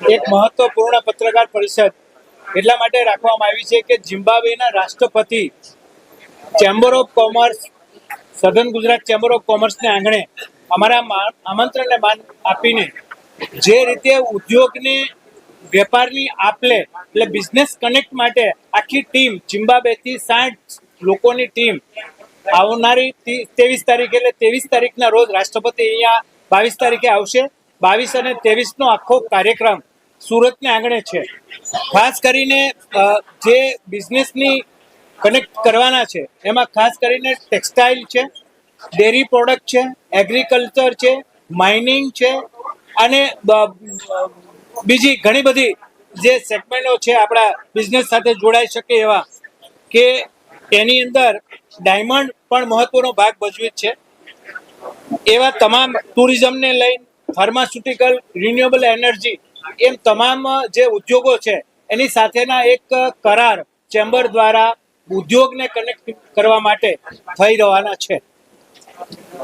એક મહત્વપૂર્ણ પત્રકાર પરિષદ. એટલા માટે રાખવામાં આવી છે કે ઝિમ્બાબ્વેના રાષ્ટ્રપતિ ચેમ્બર ઓફ કોમર્સ, સધન ગુજરાત ચેમ્બર ઓફ કોમર્સને આંગણે અમારા આમંત્રણને માન આપીને જે રીતે ઉદ્યોગને વેપારની આપલે એટલે બિઝનેસ કનેક્ટ માટે આખી ટીમ, ઝિમ્બાબ્વેથી સાઠ લોકોની ટીમ આવનારી ત્રેવીસ તારીખ એટલે ત્રેવીસ તારીખના રોજ રાષ્ટ્રપતિ અહીંયા બાવીસ તારીખે આવશે. બાવીસ અને ત્રેવીસનો આખો કાર્યક્રમ સુરતને આંગણે છે. ખાસ કરીને જે બિઝનેસની કનેક્ટ કરવાના છે, એમાં ખાસ કરીને ટેક્સટાઇલ છે, ડેરી પ્રોડક્ટ છે, એગ્રીકલ્ચર છે, માઇનિંગ છે, અને બીજી ઘણી બધી જે સેગમેન્ટો છે, આપણા બિઝનેસ સાથે જોડાઈ શકે એવા કે એની અંદર ડાયમંડ પણ મહત્વનો ભાગ ભજવે છે. એવા તમામ ટુરિઝમને લઈને ફાર્માસ્યુટિકલ, રિન્યુએબલ એનર્જી એમ તમામ જે ઉદ્યોગો છે, એની સાથેના એક કરાર ચેમ્બર દ્વારા ઉદ્યોગને કનેક્ટ કરવા માટે થઈ રહેવાના છે.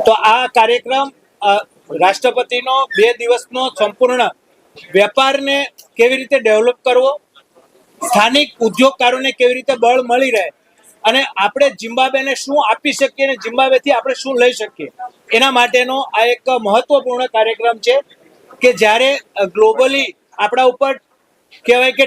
તો આ કાર્યક્રમ રાષ્ટ્રપતિનો બે દિવસનો સંપૂર્ણ વેપારને કેવી રીતે ડેવલપ કરવો, સ્થાનિક ઉદ્યોગકારોને કેવી રીતે બળ મળી રહે, અને આપણે જિમ્બાબ્વેને શું આપી શકીએ અને જિમ્બાબ્વેથી આપણે શું લઈ શકીએ, એના માટેનો આ એક મહત્વપૂર્ણ કાર્યક્રમ છે. કે જ્યારે ગ્લોબલી આપણા ઉપર કહેવાય કે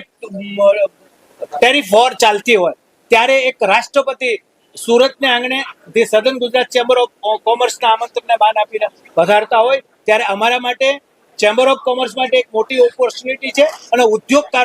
ટેરિફ વોર ચાલતી હોય, ત્યારે એક રાષ્ટ્રપતિ સુરતને આંગણે જે સદન ગુજરાત ચેમ્બર ઓફ કોમર્સના આમંત્રણને માન આપીને વધારતા હોય, ત્યારે અમારા માટે ચેમ્બર ઓફ કોમર્સ માટે એક મોટી ઓપોર્ચ્યુનિટી છે અને ઉદ્યોગકાર